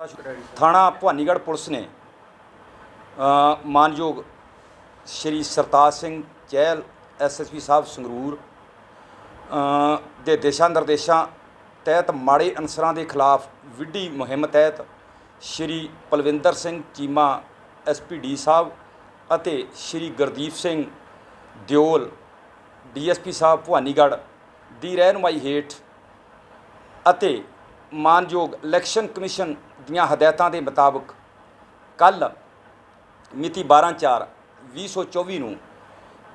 ਥਾਣਾ ਭਵਾਨੀਗੜ੍ਹ ਪੁਲਿਸ ਨੇ ਮਾਨਯੋਗ ਸ਼੍ਰੀ ਸਰਤਾਜ ਸਿੰਘ ਚਹਿਲ ਐਸਐਸਪੀ ਸਾਹਿਬ ਸੰਗਰੂਰ ਦੇ ਦਿਸ਼ਾ ਨਿਰਦੇਸ਼ਾਂ ਤਹਿਤ ਮਾੜੇ ਅਨਸਰਾਂ ਦੇ ਖਿਲਾਫ ਵਿੱਢੀ ਮੁਹਿੰਮ ਤਹਿਤ ਸ਼੍ਰੀ ਪਲਵਿੰਦਰ ਸਿੰਘ ਚੀਮਾ ਐਸਪੀਡੀ ਸਾਹਿਬ ਅਤੇ ਸ਼੍ਰੀ ਗੁਰਦੀਪ ਸਿੰਘ ਦਿਓਲ ਡੀਐਸਪੀ ਸਾਹਿਬ ਭਵਾਨੀਗੜ੍ਹ ਦੀ ਰਹਿਨੁਮਾਈ ਹੇਠ ਅਤੇ ਮਾਨਯੋਗ ਇਲੈਕਸ਼ਨ ਕਮਿਸ਼ਨ ਦੀਆਂ ਹਦਾਇਤਾਂ ਦੇ ਮੁਤਾਬਕ ਕੱਲ ਮਿਤੀ 12/4/2024 ਨੂੰ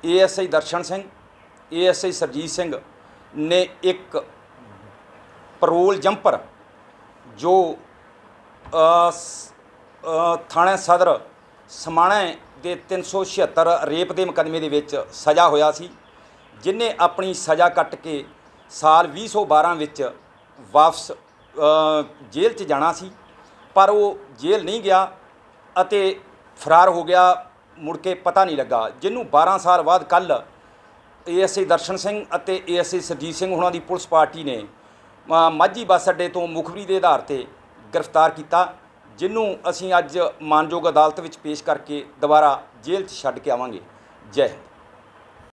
ਏਐਸਆਈ ਦਰਸ਼ਨ ਸਿੰਘ ਏਐਸਆਈ ਸਰਜੀਤ ਸਿੰਘ ਨੇ ਇੱਕ ਪਰੋਲ ਜੰਪਰ ਜੋ ਅ, ਥਾਣਾ ਸਦਰ ਸਮਾਣੇ ਦੇ 376 ਰੇਪ ਦੇ ਮੁਕੱਦਮੇ ਦੇ ਵਿੱਚ ਸਜ਼ਾ ਹੋਇਆ ਸੀ ਜਿਨੇ ਆਪਣੀ ਸਜ਼ਾ ਕੱਟ ਕੇ ਸਾਲ 2012 ਵਿੱਚ ਵਾਪਸ ਜੇਲ੍ਹ 'ਚ ਜਾਣਾ ਸੀ। ਪਰ ਉਹ ਜੇਲ੍ਹ ਨਹੀਂ ਗਿਆ ਅਤੇ ਫਰਾਰ ਹੋ ਗਿਆ, ਮੁੜ ਕੇ ਪਤਾ ਨਹੀਂ ਲੱਗਾ। ਜਿਹਨੂੰ 12 ਸਾਲ ਬਾਅਦ ਕੱਲ ਏਐਸਆਈ ਦਰਸ਼ਨ ਸਿੰਘ ਅਤੇ ਏਐਸਆਈ ਸਰਜੀਤ ਸਿੰਘ ਉਹਨਾਂ ਦੀ ਪੁਲਿਸ ਪਾਰਟੀ ਨੇ ਮਾਝੀ ਬੱਸ ਅੱਡੇ ਤੋਂ ਮੁਖਬਰੀ ਦੇ ਆਧਾਰ ਤੇ ਗ੍ਰਿਫਤਾਰ ਕੀਤਾ, ਜਿਹਨੂੰ ਅਸੀਂ ਅੱਜ ਮਾਨਯੋਗ ਅਦਾਲਤ ਵਿੱਚ ਪੇਸ਼ ਕਰਕੇ ਦੁਬਾਰਾ ਜੇਲ੍ਹ 'ਚ ਛੱਡ ਕੇ ਆਵਾਂਗੇ। ਜੈ ਹਿੰਦ।